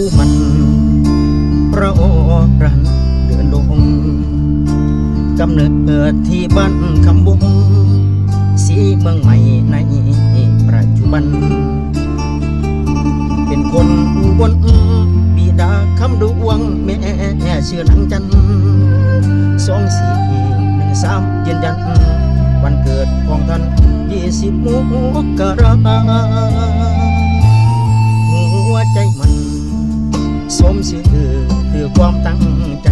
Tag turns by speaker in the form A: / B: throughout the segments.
A: ผู้มันพระโอรันเดินลงกำเนิดที่บ้านคำบุงสีเมืองใหม่ในปัจจุบัน เป็นคนอุบลบิดาคำดวงแม่เชื่อนางจันทร์สองสี่หนึ่งสามยืนยัน วันเกิดของท่านยี่สิบมกราหัวใจมัน สมชื่อคือความตั้งใจ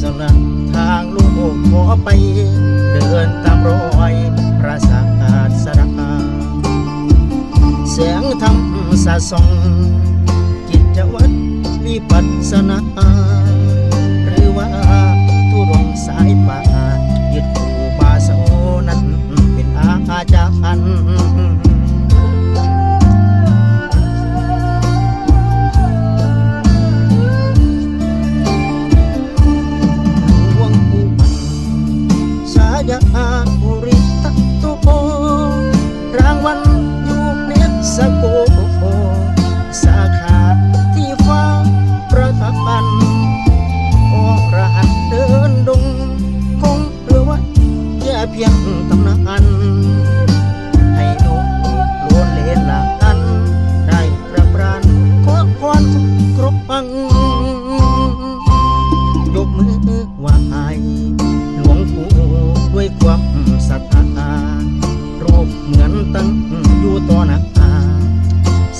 A: สลับทางลูกขอไป เดินตามรอยพระศาสดาแสงธรรมสะส่องกิจวัตรวิปัสสนา หรือว่าทุรงสายป่า สายาปุริตโต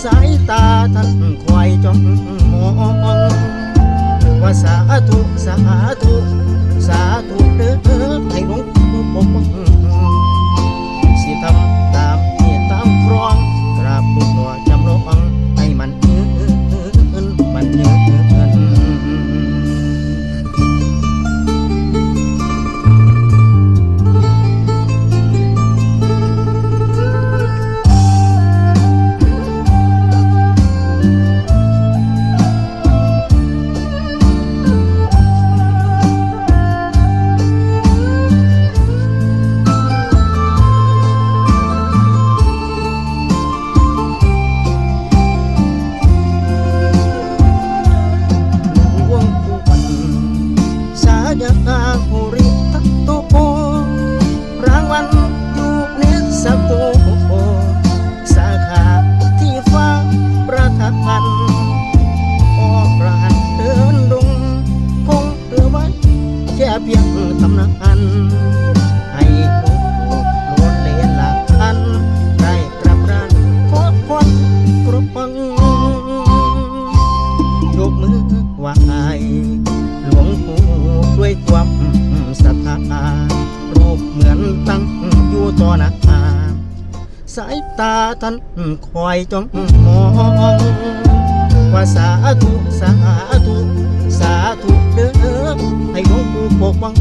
A: สายตาท่านคอยจ้องมอง ว่าสาธุสาธุ ด้วยความศรัทธารูปเหมือนตั้งอยู่ต่อหน้าสายตาท่านคอยจ้องมองว่าสาธุสาธุสาธุเด้อให้หลวงปู่ปกป้อง